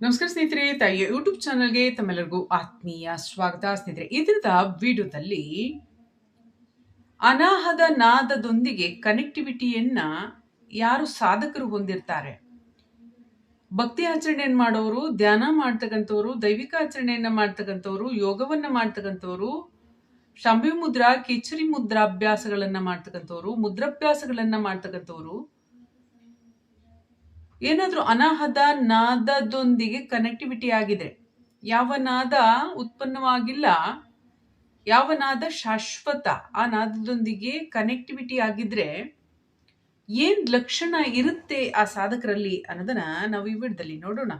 ನಮಸ್ಕಾರ ಸ್ನೇಹಿತರೆ ತಾಯಿಯ ಯೂಟ್ಯೂಬ್ ಚಾನಲ್ಗೆ ತಮ್ಮೆಲ್ಲರಿಗೂ ಆತ್ಮೀಯ ಸ್ವಾಗತ. ಸ್ನೇಹಿತರೆ ಇದರದ ವಿಡಿಯೋದಲ್ಲಿ ಅನಾಹದ ನಾದದೊಂದಿಗೆ ಕನೆಕ್ಟಿವಿಟಿಯನ್ನ ಯಾರು ಸಾಧಕರು ಹೊಂದಿರ್ತಾರೆ? ಭಕ್ತಿ ಆಚರಣೆಯನ್ನು ಮಾಡೋರು, ಧ್ಯಾನ ಮಾಡ್ತಕ್ಕಂಥವ್ರು, ದೈವಿಕ ಆಚರಣೆಯನ್ನ ಮಾಡ್ತಕ್ಕಂಥವ್ರು, ಯೋಗವನ್ನ ಮಾಡ್ತಕ್ಕಂಥವ್ರು, ಶಂಭಿ ಮುದ್ರಾ, ಕಿಚರಿ ಮುದ್ರಾಭ್ಯಾಸಗಳನ್ನ ಮಾಡ್ತಕ್ಕಂಥವ್ರು ಮುದ್ರಾಭ್ಯಾಸಗಳನ್ನ ಮಾಡ್ತಕ್ಕಂಥವ್ರು ಏನಾದ್ರೂ ಅನಾಹದ ನಾದದೊಂದಿಗೆ ಕನೆಕ್ಟಿವಿಟಿ ಆಗಿದೆ. ಯಾವ ನಾದ ಉತ್ಪನ್ನವಾಗಿಲ್ಲ, ಯಾವ ನಾದ ಶಾಶ್ವತ, ಆ ನಾದದೊಂದಿಗೆ ಕನೆಕ್ಟಿವಿಟಿ ಆಗಿದ್ರೆ ಏನ್ ಲಕ್ಷಣ ಇರುತ್ತೆ ಆ ಸಾಧಕರಲ್ಲಿ ಅನ್ನೋದನ್ನ ನಾವು ಈ ವಿಡಿಯೋದಲ್ಲಿ ನೋಡೋಣ.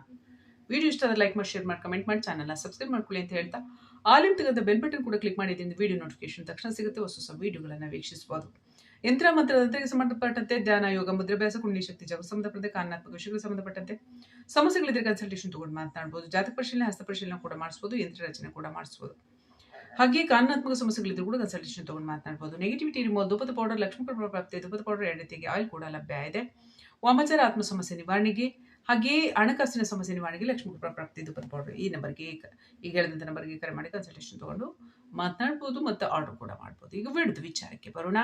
ವಿಡಿಯೋ ಇಷ್ಟ ಆದ್ರೆ ಲೈಕ್ ಮಾಡಿ ಶೇರ್ ಮಾಡಿ ಕಮೆಂಟ್ ಮಾಡಿ ಚಾನಲ್ನ ಸಬ್ಸ್ಕ್ರೈಬ್ ಮಾಡ್ಕೊಳ್ಳಿ ಅಂತ ಹೇಳ್ತಾ, ಆಲ್ ಇನ್ ತೆಗೆದ ಬೆಲ್ ಬಟನ್ ಕೂಡ ಕ್ಲಿಕ್ ಮಾಡಿದ್ದೀನಿ ವಿಡಿಯೋ ನೋಟಿಫಿಕೇಶನ್ ತಕ್ಷಣ ಸಿಗುತ್ತೆ. ಹೊಸ ಹೊಸ ವಿಡಿಯೋಗಳನ್ನು ವೀಕ್ಷಿಸಬಹುದು ಯಂತ್ರ ಮಂತ್ರದಂತೆಗೆ ಸಂಬಂಧಪಟ್ಟಂತೆ ಧ್ಯಾನ, ಯೋಗ ಮುದ್ರಾಭ್ಯಾಸ ಕುಂಡಿ ಶಕ್ತಿ ಜಗ ಸಂಬಂಧಪಟ್ಟಂತೆ ಕಾರಣಾತ್ಮಕ ವಿಷಯಗಳಿಗೆ ಸಂಬಂಧಪಟ್ಟಂತೆ ಸಮಸ್ಯೆಗಳಿದ್ರೆ ಕನ್ಸಲ್ಟೇಷನ್ ತಗೊಂಡು ಮಾತನಾಡಬಹುದು ಜಾತಕ ಪರಿಶೀಲನೆ, ಹಸ್ತ ಪರಿಶೀಲನೆ ಕೂಡ ಮಾಡಿಸಬಹುದು ಯಂತ್ರ ರಚನೆ ಕೂಡ ಮಾಡಿಸಬಹುದು ಹಾಗೆ ಕಾನಾತ್ಮಕ ಸಮಸ್ಯೆಗಳಿದ್ರು ಕೂಡ ಕನ್ಸಲ್ಟೇಷನ್ ತಗೊಂಡು ಮಾತನಾಡಬಹುದು ನೆಗೆಟಿವಿಟಿ ರಿಮೂವ್ ದುಪದ ಪೌಡರ್ ಲಕ್ಷ್ಮೀ ಪ್ರಾಪ್ತಿ, ಧೂಪದ ಪೌಡರ್ ಎರಡು ಆಯಿಲ್ ಕೂಡ ಲಭ್ಯ ಇದೆ. ವಾಮಾಚಾರ, ಆತ್ಮ ಸಮಸ್ಯೆ ನಿವಾರಣೆಗೆ ಹಾಗೆ ಹಣಕಾಸಿನ ಸಮಸ್ಯೆ ನಿವಾರಣೆಗೆ ಲಕ್ಷ್ಮೀ ಪ್ರಾಪ್ತಿ, ಧೂಪದ ಪೌಡರ್ ಈ ನಂಬರ್ಗೆ ಈಗ ಹೇಳಿದಂಥ ನಂಬರ್ಗೆ ಕರೆ ಮಾಡಿ ಕನ್ಸಲ್ಟೇಷನ್ ತಗೊಂಡು ಮಾತನಾಡ್ಬೋದು ಮತ್ತು ಆರ್ಡರ್ ಕೂಡ ಮಾಡ್ಬೋದು. ಈಗ ವಿಡಿದ ವಿಚಾರಕ್ಕೆ ಬರೋಣ.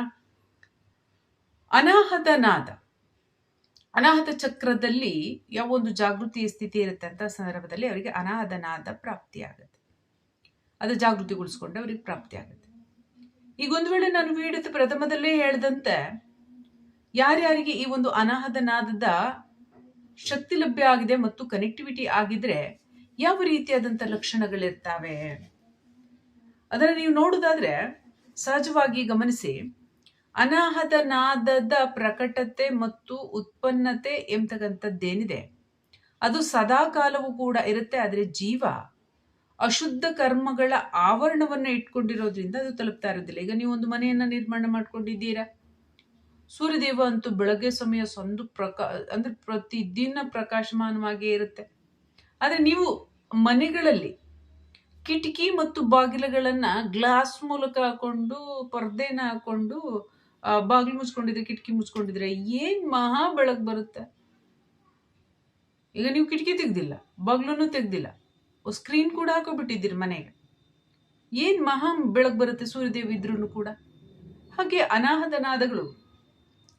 ಅನಾಹತ ನಾದ ಅನಾಹತ ಚಕ್ರದಲ್ಲಿ ಯಾವ ಒಂದು ಜಾಗೃತಿಯ ಸ್ಥಿತಿ ಇರುತ್ತೆ ಅಂತ ಸಂದರ್ಭದಲ್ಲಿ ಅವರಿಗೆ ಅನಾಹತ ಪ್ರಾಪ್ತಿ ಪ್ರಾಪ್ತಿಯಾಗುತ್ತೆ ಅದು ಜಾಗೃತಿಗೊಳಿಸ್ಕೊಂಡು ಅವರಿಗೆ ಪ್ರಾಪ್ತಿ ಆಗುತ್ತೆ. ಈಗ ಒಂದು ವೇಳೆ ನಾನು ವಿಡಿಯೋದ ಪ್ರಥಮದಲ್ಲೇ ಹೇಳ್ದಂತೆ, ಯಾರ್ಯಾರಿಗೆ ಈ ಒಂದು ಅನಾಹತ ನಾದದ ಶಕ್ತಿ ಲಭ್ಯ ಆಗಿದೆ ಮತ್ತು ಕನೆಕ್ಟಿವಿಟಿ ಆಗಿದ್ರೆ ಯಾವ ರೀತಿಯಾದಂಥ ಲಕ್ಷಣಗಳಿರ್ತಾವೆ? ಅದನ್ನು ನೀವು ನೋಡೋದಾದ್ರೆ, ಸಹಜವಾಗಿ ಗಮನಿಸಿ ಅನಾಹತ ನಾದದ ಪ್ರಕಟತೆ ಮತ್ತು ಉತ್ಪನ್ನತೆ ಎಂಬತಕ್ಕಂಥದ್ದೇನಿದೆ ಅದು ಸದಾ ಕಾಲವೂ ಕೂಡ ಇರುತ್ತೆ, ಆದರೆ ಜೀವ ಅಶುದ್ಧ ಕರ್ಮಗಳ ಆವರಣವನ್ನು ಇಟ್ಕೊಂಡಿರೋದ್ರಿಂದ ಅದು ತಲುಪ್ತಾ ಇರೋದಿಲ್ಲ. ಈಗ ನೀವು ಒಂದು ಮನೆಯನ್ನ ನಿರ್ಮಾಣ ಮಾಡ್ಕೊಂಡಿದ್ದೀರಾ? ಸೂರ್ಯದೇವ ಅಂತೂ ಬೆಳಗ್ಗೆ ಸಮಯ ಸಂದು ಪ್ರಕಾ, ಅಂದ್ರೆ ಪ್ರತಿದಿನ ಪ್ರಕಾಶಮಾನವಾಗಿಯೇ ಇರುತ್ತೆ. ಆದರೆ ನೀವು ಮನೆಗಳಲ್ಲಿ ಕಿಟಕಿ ಮತ್ತು ಬಾಗಿಲುಗಳನ್ನು ಗ್ಲಾಸ್ ಮೂಲಕ ಹಾಕೊಂಡು, ಪರ್ದೆನ ಹಾಕೊಂಡು ಬಾಗಿಲು ಮುಚ್ಕೊಂಡಿದ್ರೆ, ಕಿಟಕಿ ಮುಚ್ಕೊಂಡಿದ್ರೆ ಏನ್ ಮಹಾ ಬೆಳಕು ಬರುತ್ತೆ? ಈಗ ನೀವು ಕಿಟಕಿ ತೆಗ್ದಿಲ್ಲ ಬಾಗ್ಲೂ ತೆಗ್ದಿಲ್ಲ ಸ್ಕ್ರೀನ್ ಕೂಡ ಹಾಕೋಬಿಟ್ಟಿದ್ದೀರಿ ಮನೆಗೆ. ಏನ್ ಮಹಾ ಬೆಳಕು ಬರುತ್ತೆ ಸೂರ್ಯದೇವ್ ಇದ್ರೂ ಕೂಡ? ಹಾಗೆ ಅನಾಹದ ನಾದಗಳು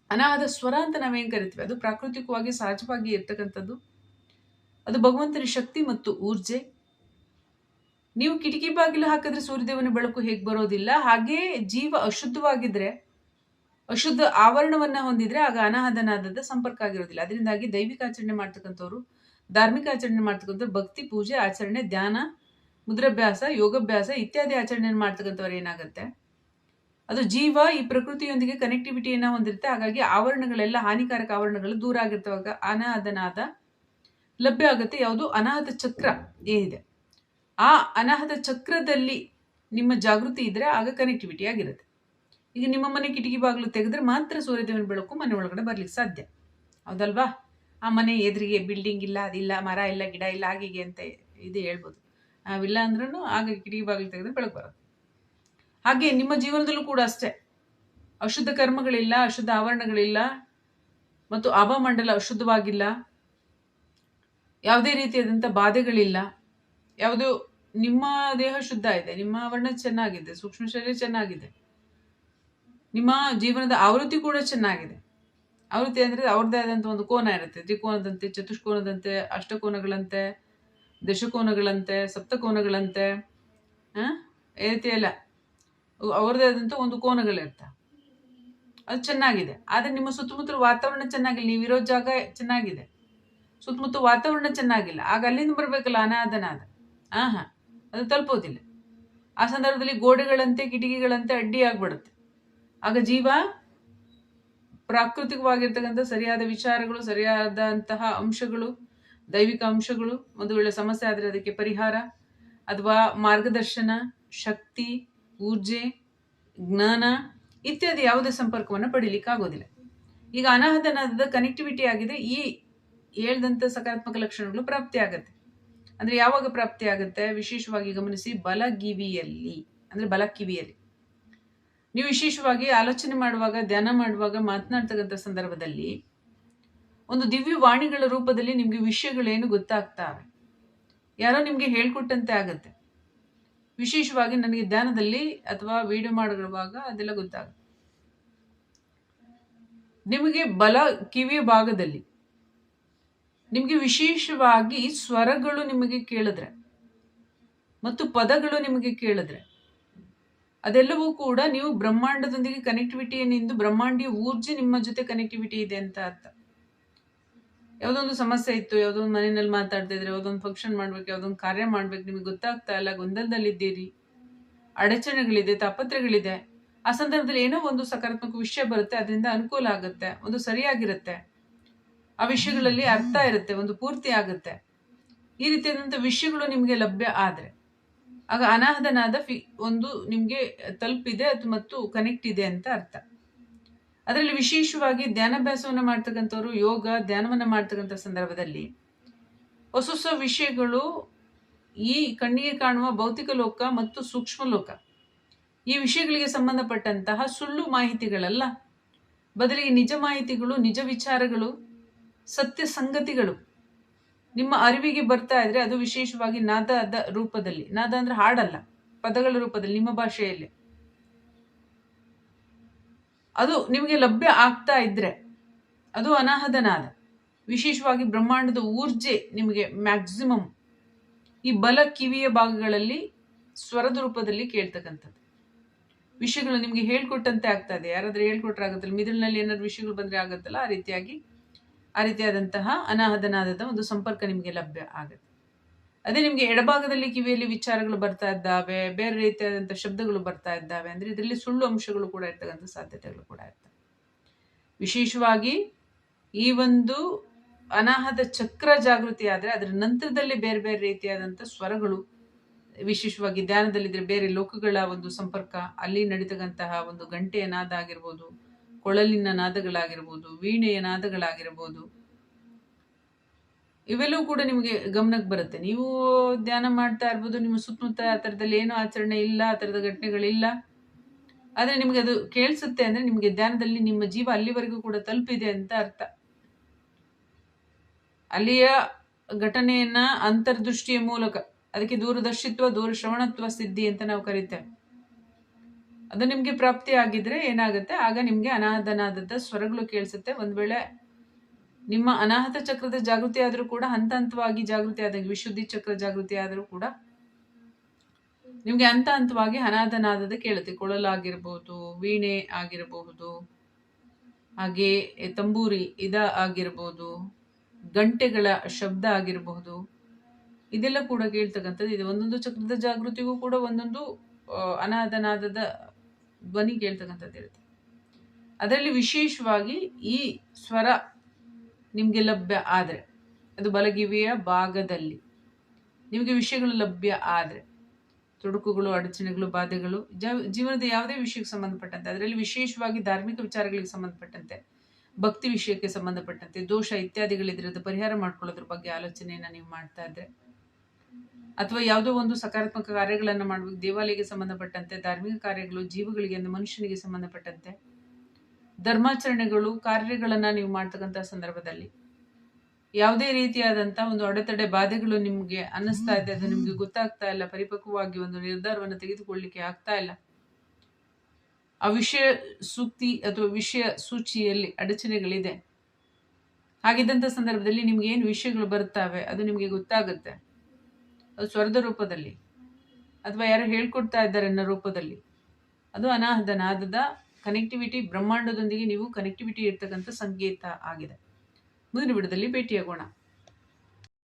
ಅನಾಹದ ಸ್ವರ ಅಂತ ನಾವೇನ್ ಕರಿತೀವಿ? ಅದು ಪ್ರಾಕೃತಿಕವಾಗಿ ಸಹಜವಾಗಿ ಇರ್ತಕ್ಕಂಥದ್ದು. ಅದು ಭಗವಂತನ ಶಕ್ತಿ ಮತ್ತು ಊರ್ಜೆ. ನೀವು ಕಿಟಕಿ ಬಾಗಿಲು ಹಾಕಿದ್ರೆ ಸೂರ್ಯದೇವನ ಬೆಳಕು ಹೇಗೆ ಬರೋದಿಲ್ಲ? ಹಾಗೆ ಜೀವ ಅಶುದ್ಧವಾಗಿದ್ರೆ ಅಶುದ್ಧ ಆವರಣವನ್ನು ಹೊಂದಿದ್ರೆ ಆಗ ಅನಾಹದನಾದದ ಸಂಪರ್ಕ ಆಗಿರೋದಿಲ್ಲ. ಅದರಿಂದಾಗಿ ದೈವಿಕ ಆಚರಣೆ ಮಾಡ್ತಕ್ಕಂಥವ್ರು, ಧಾರ್ಮಿಕ ಆಚರಣೆ ಮಾಡ್ತಕ್ಕಂಥವ್ರು, ಭಕ್ತಿ, ಪೂಜೆ, ಆಚರಣೆ, ಧ್ಯಾನ, ಮುದ್ರಾಭ್ಯಾಸ, ಯೋಗಾಭ್ಯಾಸ ಇತ್ಯಾದಿ ಆಚರಣೆ ಮಾಡ್ತಕ್ಕಂಥವ್ರು ಏನಾಗುತ್ತೆ? ಅದು ಜೀವ, ಈ ಪ್ರಕೃತಿಯೊಂದಿಗೆ ಕನೆಕ್ಟಿವಿಟಿಯನ್ನ ಹೊಂದಿರುತ್ತೆ. ಹಾಗಾಗಿ ಆವರಣಗಳೆಲ್ಲ ಹಾನಿಕಾರಕ ಆವರಣಗಳು ದೂರ ಆಗಿರ್ತವಾಗ ಅನಾಹದನಾದ ಲಭ್ಯ ಆಗುತ್ತೆ. ಯಾವುದು ಅನಾಹತ ಚಕ್ರ ಏನಿದೆ. ಆ ಅನಾಹತ ಚಕ್ರದಲ್ಲಿ ನಿಮ್ಮ ಜಾಗೃತಿ ಇದ್ರೆ ಆಗ ಕನೆಕ್ಟಿವಿಟಿ ಆಗಿರುತ್ತೆ. ಈಗ ನಿಮ್ಮ ಮನೆ ಕಿಟಕಿ ಬಾಗಿಲು ತೆಗೆದ್ರೆ ಮಾತ್ರ ಸೂರ್ಯದೇವನ ಬೆಳಕು ಮನೆ ಒಳಗಡೆ ಬರ್ಲಿಕ್ಕೆ ಸಾಧ್ಯ. ಹೌದಲ್ವಾ? ಆ ಮನೆ ಎದುರಿಗೆ ಬಿಲ್ಡಿಂಗ್ ಇಲ್ಲ, ಅದಿಲ್ಲ, ಮರ ಇಲ್ಲ, ಗಿಡ ಇಲ್ಲ ಆಗಿಗೆ ಅಂತ ಇದು ಹೇಳ್ಬೋದು. ಅವಿಲ್ಲ ಅಂದ್ರೂ ಆಗ ಕಿಟಕಿ ಬಾಗಿಲು ತೆಗೆದ್ರೆ ಬೆಳಕು ಬರುತ್ತೆ. ಹಾಗೆ ನಿಮ್ಮ ಜೀವನದಲ್ಲೂ ಕೂಡ ಅಷ್ಟೇ. ಅಶುದ್ಧ ಕರ್ಮಗಳಿಲ್ಲ, ಅಶುದ್ಧ ಆವರಣಗಳಿಲ್ಲ ಮತ್ತು ಆಭಮಂಡಲ ಅಶುದ್ಧವಾಗಿಲ್ಲ. ಯಾವುದೇ ರೀತಿಯಾದಂಥ ಬಾಧೆಗಳಿಲ್ಲ. ಯಾವುದು ನಿಮ್ಮ ದೇಹ ಶುದ್ಧ ಇದೆ, ನಿಮ್ಮ ಆವರಣ ಚೆನ್ನಾಗಿದೆ, ಸೂಕ್ಷ್ಮ ಶರೀರ ಚೆನ್ನಾಗಿದೆ. ನಿಮ್ಮ ಜೀವನದ ಆವೃತ್ತಿ ಕೂಡ ಚೆನ್ನಾಗಿದೆ. ಆವೃತ್ತಿ ಅಂದರೆ ಅವ್ರದ್ದೇ ಆದಂಥ ಒಂದು ಕೋನ ಇರುತ್ತೆ. ತ್ರಿಕೋನದಂತೆ, ಚತುಷ್ಕೋನದಂತೆ, ಅಷ್ಟಕೋನಗಳಂತೆ, ದಶಕೋನಗಳಂತೆ, ಸಪ್ತಕೋನಗಳಂತೆ ಈ ರೀತಿ ಎಲ್ಲ. ಅವ್ರದ್ದೇ ಆದಂಥ ಒಂದು ಕೋನಗಳಿರ್ತವೆ ಅದು ಚೆನ್ನಾಗಿದೆ. ಆದರೆ ನಿಮ್ಮ ಸುತ್ತಮುತ್ತಲ ವಾತಾವರಣ ಚೆನ್ನಾಗಿಲ್ಲ. ನೀವಿರೋ ಜಾಗ ಚೆನ್ನಾಗಿದೆ. ಸುತ್ತಮುತ್ತ ವಾತಾವರಣ ಚೆನ್ನಾಗಿಲ್ಲ. ಆಗ ಅಲ್ಲಿಂದ ಬರಬೇಕಲ್ಲ ಅನಾದನಾದ. ಹಾಂ ಹಾಂ ಅದು ತಲುಪೋದಿಲ್ಲ. ಆ ಸಂದರ್ಭದಲ್ಲಿ ಗೋಡೆಗಳಂತೆ, ಕಿಟಕಿಗಳಂತೆ ಅಡ್ಡಿ ಆಗ್ಬಿಡುತ್ತೆ. ಆಗ ಜೀವ ಪ್ರಾಕೃತಿಕವಾಗಿರ್ತಕ್ಕಂಥ ಸರಿಯಾದ ವಿಚಾರಗಳು, ಸರಿಯಾದಂತಹ ಅಂಶಗಳು, ದೈವಿಕ ಅಂಶಗಳು, ಒಂದು ವೇಳೆ ಸಮಸ್ಯೆ ಆದರೆ ಅದಕ್ಕೆ ಪರಿಹಾರ. ಅಥವಾ ಮಾರ್ಗದರ್ಶನ, ಶಕ್ತಿ, ಊರ್ಜೆ, ಜ್ಞಾನ ಇತ್ಯಾದಿ ಯಾವುದೇ ಸಂಪರ್ಕವನ್ನು ಪಡೀಲಿಕ್ಕೆ ಆಗೋದಿಲ್ಲ. ಈಗ ಅನಾಹತನಾದ ಕನೆಕ್ಟಿವಿಟಿ ಆಗಿದೆ, ಈ ಹೇಳ್ದಂಥ ಸಕಾರಾತ್ಮಕ ಲಕ್ಷಣಗಳು ಪ್ರಾಪ್ತಿ ಆಗುತ್ತೆ. ಅಂದರೆ ಯಾವಾಗ ಪ್ರಾಪ್ತಿ ಆಗುತ್ತೆ? ವಿಶೇಷವಾಗಿ ಗಮನಿಸಿ ಬಲಗಿವಿಯಲ್ಲಿ. ಅಂದ್ರೆ ಬಲಕಿವಿಯಲ್ಲಿ. ನೀವು ವಿಶೇಷವಾಗಿ ಆಲೋಚನೆ ಮಾಡುವಾಗ, ಧ್ಯಾನ ಮಾಡುವಾಗ ಮಾತನಾಡ್ತಕ್ಕಂಥ ಸಂದರ್ಭದಲ್ಲಿ ಒಂದು ದಿವ್ಯ ವಾಣಿಗಳ ರೂಪದಲ್ಲಿ ನಿಮಗೆ ವಿಷಯಗಳೇನು ಗೊತ್ತಾಗ್ತವೆ ಯಾರೋ ನಿಮಗೆ ಹೇಳ್ಕೊಟ್ಟಂತೆ ಆಗುತ್ತೆ. ವಿಶೇಷವಾಗಿ ನನಗೆ ಧ್ಯಾನದಲ್ಲಿ ಅಥವಾ ವಿಡಿಯೋ ಮಾಡುವಾಗ ಅದೆಲ್ಲ ಗೊತ್ತಾಗುತ್ತೆ. ನಿಮಗೆ ಬಲ ಕಿವಿಯ ಭಾಗದಲ್ಲಿ, ನಿಮಗೆ ವಿಶೇಷವಾಗಿ ಸ್ವರಗಳು ನಿಮಗೆ ಕೇಳಿದ್ರೆ ಮತ್ತು ಪದಗಳು ನಿಮಗೆ ಕೇಳಿದ್ರೆ ಅದೆಲ್ಲವೂ ಕೂಡ ನೀವು ಬ್ರಹ್ಮಾಂಡದೊಂದಿಗೆ ಕನೆಕ್ಟಿವಿಟಿಯನ್ನಿಂದು ಬ್ರಹ್ಮಾಂಡೀಯ ಊರ್ಜೆ ನಿಮ್ಮ ಜೊತೆ ಕನೆಕ್ಟಿವಿಟಿ ಇದೆ ಅಂತ ಅರ್ಥ. ಯಾವುದೊಂದು ಸಮಸ್ಯೆ ಇತ್ತು ಯಾವುದೊಂದು ಮನೆಯಲ್ಲಿ ಮಾತಾಡ್ತಾ ಇದ್ರೆ ಯಾವುದೊಂದು ಫಂಕ್ಷನ್ ಮಾಡ್ಬೇಕು ಯಾವುದೊಂದು ಕಾರ್ಯ ಮಾಡ್ಬೇಕು, ನಿಮಗೆ ಗೊತ್ತಾಗ್ತಾ ಇಲ್ಲ, ಗೊಂದಲದಲ್ಲಿದ್ದೀರಿ. ಅಡಚಣೆಗಳಿದೆ ತಾಪತ್ರೆಗಳಿದೆ ಆ ಸಂದರ್ಭದಲ್ಲಿ ಏನೋ ಒಂದು ಸಕಾರಾತ್ಮಕ ವಿಷಯ ಬರುತ್ತೆ, ಅದರಿಂದ ಅನುಕೂಲ ಆಗುತ್ತೆ, ಒಂದು ಸರಿಯಾಗಿರುತ್ತೆ. ಆ ವಿಷಯಗಳಲ್ಲಿ ಅರ್ಥ ಇರುತ್ತೆ, ಒಂದು ಪೂರ್ತಿ ಆಗುತ್ತೆ. ಈ ರೀತಿಯಾದಂಥ ವಿಷಯಗಳು ನಿಮಗೆ ಲಭ್ಯ ಆದರೆ. ಆಗ ಅನಾಹದನಾದ ಫಿ, ಒಂದು ನಿಮಗೆ ತಲುಪಿದೆ ಅದು ಮತ್ತು ಕನೆಕ್ಟ್ ಇದೆ ಅಂತ ಅರ್ಥ. ಅದರಲ್ಲಿ ವಿಶೇಷವಾಗಿ ಧ್ಯಾನಾಭ್ಯಾಸವನ್ನು ಮಾಡ್ತಕ್ಕಂಥವ್ರು, ಯೋಗ, ಧ್ಯಾನವನ್ನು ಮಾಡ್ತಕ್ಕಂಥ ಸಂದರ್ಭದಲ್ಲಿ ಹೊಸ ಹೊಸ ವಿಷಯಗಳು ಈ ಕಣ್ಣಿಗೆ ಕಾಣುವ ಭೌತಿಕ ಲೋಕ ಮತ್ತು ಸೂಕ್ಷ್ಮ ಲೋಕ. ಈ ವಿಷಯಗಳಿಗೆ ಸಂಬಂಧಪಟ್ಟಂತಹ ಸುಳ್ಳು ಮಾಹಿತಿಗಳಲ್ಲ. ಬದಲಿಗೆ ನಿಜ ಮಾಹಿತಿಗಳು, ನಿಜ ವಿಚಾರಗಳು, ಸತ್ಯ ಸಂಗತಿಗಳು. ನಿಮ್ಮ ಅರಿವಿಗೆ ಬರ್ತಾ ಇದ್ರೆ ಅದು ವಿಶೇಷವಾಗಿ ನಾದದ ರೂಪದಲ್ಲಿ. ನಾದ ಅಂದ್ರೆ ಹಾಡಲ್ಲ, ಪದಗಳ ರೂಪದಲ್ಲಿ, ನಿಮ್ಮ ಭಾಷೆಯಲ್ಲಿ. ಅದು ನಿಮಗೆ ಲಭ್ಯ ಆಗ್ತಾ ಇದ್ರೆ ಅದು ಅನಾಹದ ನಾದ. ವಿಶೇಷವಾಗಿ ಬ್ರಹ್ಮಾಂಡದ ಊರ್ಜೆ ನಿಮಗೆ ಮ್ಯಾಕ್ಸಿಮಮ್ ಈ ಬಲ ಕಿವಿಯ ಭಾಗಗಳಲ್ಲಿ, ಸ್ವರದ ರೂಪದಲ್ಲಿ ಕೇಳ್ತಕ್ಕಂಥದ್ದು. ವಿಷಯಗಳು ನಿಮಗೆ ಹೇಳ್ಕೊಟ್ಟಂತೆ ಆಗ್ತಾ ಇದೆ. ಯಾರಾದ್ರೂ ಹೇಳ್ಕೊಟ್ರೆ ಆಗುತ್ತಲ್ಲ. ಮಿದುಳಿನಲ್ಲಿ ಏನಾದ್ರು ವಿಷಯಗಳು ಬಂದ್ರೆ ಆಗುತ್ತಲ್ಲ? ಆ ರೀತಿಯಾಗಿ ಆ ರೀತಿಯಾದಂತಹ ಅನಾಹದನಾದದ ಒಂದು ಸಂಪರ್ಕ ನಿಮಗೆ ಲಭ್ಯ ಆಗುತ್ತೆ. ಅದೇ ನಿಮಗೆ ಎಡಭಾಗದಲ್ಲಿ ಕಿವಿಯಲ್ಲಿ ವಿಚಾರಗಳು ಬರ್ತಾ ಇದ್ದಾವೆ, ಬೇರೆ ರೀತಿಯಾದಂಥ ಶಬ್ದಗಳು ಬರ್ತಾ ಇದ್ದಾವೆ ಅಂದರೆ ಇದರಲ್ಲಿ ಸುಳ್ಳು ಅಂಶಗಳು ಕೂಡ ಇರ್ತಕ್ಕಂಥ ಸಾಧ್ಯತೆಗಳು ಕೂಡ ಇರ್ತವೆ. ವಿಶೇಷವಾಗಿ ಈ ಒಂದು ಅನಾಹದ ಚಕ್ರ ಜಾಗೃತಿ ಆದರೆ ಅದರ ನಂತರದಲ್ಲಿ ಬೇರೆ ಬೇರೆ ರೀತಿಯಾದಂಥ ಸ್ವರಗಳು, ವಿಶೇಷವಾಗಿ ಧ್ಯಾನದಲ್ಲಿದ್ದರೆ ಬೇರೆ ಲೋಕಗಳ ಒಂದು ಸಂಪರ್ಕ, ಅಲ್ಲಿ ನಡೀತಕ್ಕಂತಹ ಒಂದು ಗಂಟೆಯ ನಾದ ಆಗಿರ್ಬೋದು ಕೊಳಲಿನ ನಾದಗಳಾಗಿರ್ಬೋದು, ವೀಣೆಯ ನಾದಗಳಾಗಿರ್ಬೋದು, ಇವೆಲ್ಲವೂ ಕೂಡ ನಿಮಗೆ ಗಮನಕ್ಕೆ ಬರುತ್ತೆ. ನೀವು ಧ್ಯಾನ ಮಾಡ್ತಾ ಇರ್ಬೋದು, ನಿಮ್ಮ ಸುತ್ತಮುತ್ತ ಆ ಥರದಲ್ಲಿ ಏನೂ ಆಚರಣೆ ಇಲ್ಲ, ಆ ಥರದ ಘಟನೆಗಳಿಲ್ಲ. ಆದರೆ ನಿಮಗೆ ಅದು ಕೇಳಿಸುತ್ತೆ ಅಂದರೆ ನಿಮಗೆ ಧ್ಯಾನದಲ್ಲಿ ನಿಮ್ಮ ಜೀವ ಅಲ್ಲಿವರೆಗೂ ಕೂಡ ತಲುಪಿದೆ ಅಂತ ಅರ್ಥ. ಅಲ್ಲಿಯ ಘಟನೆಯನ್ನ ಅಂತರ್ದೃಷ್ಟಿಯ ಮೂಲಕ, ಅದಕ್ಕೆ ದೂರದರ್ಶಿತ್ವ ದೂರ ಶ್ರವಣತ್ವ ಸಿದ್ಧಿ ಅಂತ ನಾವು ಕರಿತೇವೆ. ಅದು ನಿಮಗೆ ಪ್ರಾಪ್ತಿ ಆಗಿದ್ರೆ ಏನಾಗುತ್ತೆ? ಆಗ ನಿಮಗೆ ಅನಾಹತನಾದಂಥ ಸ್ವರಗಳು ಕೇಳಿಸುತ್ತೆ. ಒಂದು ವೇಳೆ ನಿಮ್ಮ ಅನಾಹತ ಚಕ್ರದ ಜಾಗೃತಿ ಆದರೂ ಕೂಡ, ಹಂತ ಹಂತವಾಗಿ ಜಾಗೃತಿ ಆದಾಗ, ವಿಶುದ್ಧಿ ಚಕ್ರ ಜಾಗೃತಿ ಆದರೂ ಕೂಡ ನಿಮಗೆ ಹಂತ ಹಂತವಾಗಿ ಅನಾಥನಾದದ ಕೇಳುತ್ತೆ. ಕೊಳಲಾಗಿರ್ಬೋದು ವೀಣೆ ಆಗಿರಬಹುದು, ಹಾಗೆ ತಂಬೂರಿ ಇದ ಆಗಿರ್ಬೋದು, ಗಂಟೆಗಳ ಶಬ್ದ ಆಗಿರಬಹುದು, ಇದೆಲ್ಲ ಕೂಡ ಕೇಳ್ತಕ್ಕಂಥದ್ದು. ಇದೆ ಒಂದೊಂದು ಚಕ್ರದ ಜಾಗೃತಿಗೂ ಕೂಡ ಒಂದೊಂದು ಅನಾಥನಾದದ ಧ್ವನಿ ಕೇಳ್ತಕ್ಕಂಥದ್ದು ಇರುತ್ತೆ. ಅದರಲ್ಲಿ ವಿಶೇಷವಾಗಿ ಈ ಸ್ವರ ನಿಮಗೆ ಲಭ್ಯ ಆದರೆ, ಅದು ಬಲಗಿವಿಯ ಭಾಗದಲ್ಲಿ ನಿಮಗೆ ವಿಷಯಗಳು ಲಭ್ಯ ಆದರೆ, ತೊಡಕುಗಳು, ಅಡಚಣೆಗಳು, ಬಾಧೆಗಳು ಜೀವನದ ಯಾವುದೇ ವಿಷಯಕ್ಕೆ ಸಂಬಂಧಪಟ್ಟಂತೆ, ಅದರಲ್ಲಿ ವಿಶೇಷವಾಗಿ ಧಾರ್ಮಿಕ ವಿಚಾರಗಳಿಗೆ ಸಂಬಂಧಪಟ್ಟಂತೆ, ಭಕ್ತಿ ವಿಷಯಕ್ಕೆ ಸಂಬಂಧಪಟ್ಟಂತೆ, ದೋಷ ಇತ್ಯಾದಿಗಳಿದ್ರೆ ಅದು ಪರಿಹಾರ ಮಾಡ್ಕೊಳ್ಳೋದ್ರ ಬಗ್ಗೆ ಆಲೋಚನೆಯನ್ನು ನೀವು ಮಾಡ್ತಾ ಇದ್ರೆ ಅಥವಾ ಯಾವುದೋ ಒಂದು ಸಕಾರಾತ್ಮಕ ಕಾರ್ಯಗಳನ್ನು ಮಾಡಬೇಕು ದೇವಾಲಯಕ್ಕೆ ಸಂಬಂಧಪಟ್ಟಂತೆ, ಧಾರ್ಮಿಕ ಕಾರ್ಯಗಳು, ಜೀವಗಳಿಗೆ, ಅಂದರೆ ಮನುಷ್ಯನಿಗೆ ಸಂಬಂಧಪಟ್ಟಂತೆ ಧರ್ಮಾಚರಣೆಗಳು, ಕಾರ್ಯಗಳನ್ನು ನೀವು ಮಾಡ್ತಕ್ಕಂಥ ಸಂದರ್ಭದಲ್ಲಿ ಯಾವುದೇ ರೀತಿಯಾದಂಥ ಒಂದು ಅಡೆತಡೆ ಬಾಧೆಗಳು ನಿಮಗೆ ಅನ್ನಿಸ್ತಾ ಇದೆ, ಅದು ನಿಮಗೆ ಗೊತ್ತಾಗ್ತಾ ಇಲ್ಲ, ಪರಿಪಕ್ವವಾಗಿ ಒಂದು ನಿರ್ಧಾರವನ್ನು ತೆಗೆದುಕೊಳ್ಳಿಕ್ಕೆ ಆಗ್ತಾ ಇಲ್ಲ, ಆ ವಿಷಯ ಸೂಕ್ತಿ ಅಥವಾ ವಿಷಯ ಸೂಚಿಯಲ್ಲಿ ಅಡಚಣೆಗಳಿದೆ. ಹಾಗಿದ್ದಂಥ ಸಂದರ್ಭದಲ್ಲಿ ನಿಮ್ಗೆ ಏನು ವಿಷಯಗಳು ಬರುತ್ತವೆ, ಅದು ನಿಮಗೆ ಗೊತ್ತಾಗುತ್ತೆ. ಅದು ಸ್ವರದ ರೂಪದಲ್ಲಿ ಅಥವಾ ಯಾರು ಹೇಳ್ಕೊಡ್ತಾ ಇದ್ದಾರೆ ಅನ್ನೋ ರೂಪದಲ್ಲಿ. ಅದು ಅನಾಹದ ನಾದದ ಕನೆಕ್ಟಿವಿಟಿ ಬ್ರಹ್ಮಾಂಡದೊಂದಿಗೆ ನೀವು ಕನೆಕ್ಟಿವಿಟಿ ಇರ್ತಕ್ಕಂಥ ಸಂಕೇತ ಆಗಿದೆ. ಮುಂದಿನ ವಿಡದಲ್ಲಿ ಭೇಟಿಯಾಗೋಣ.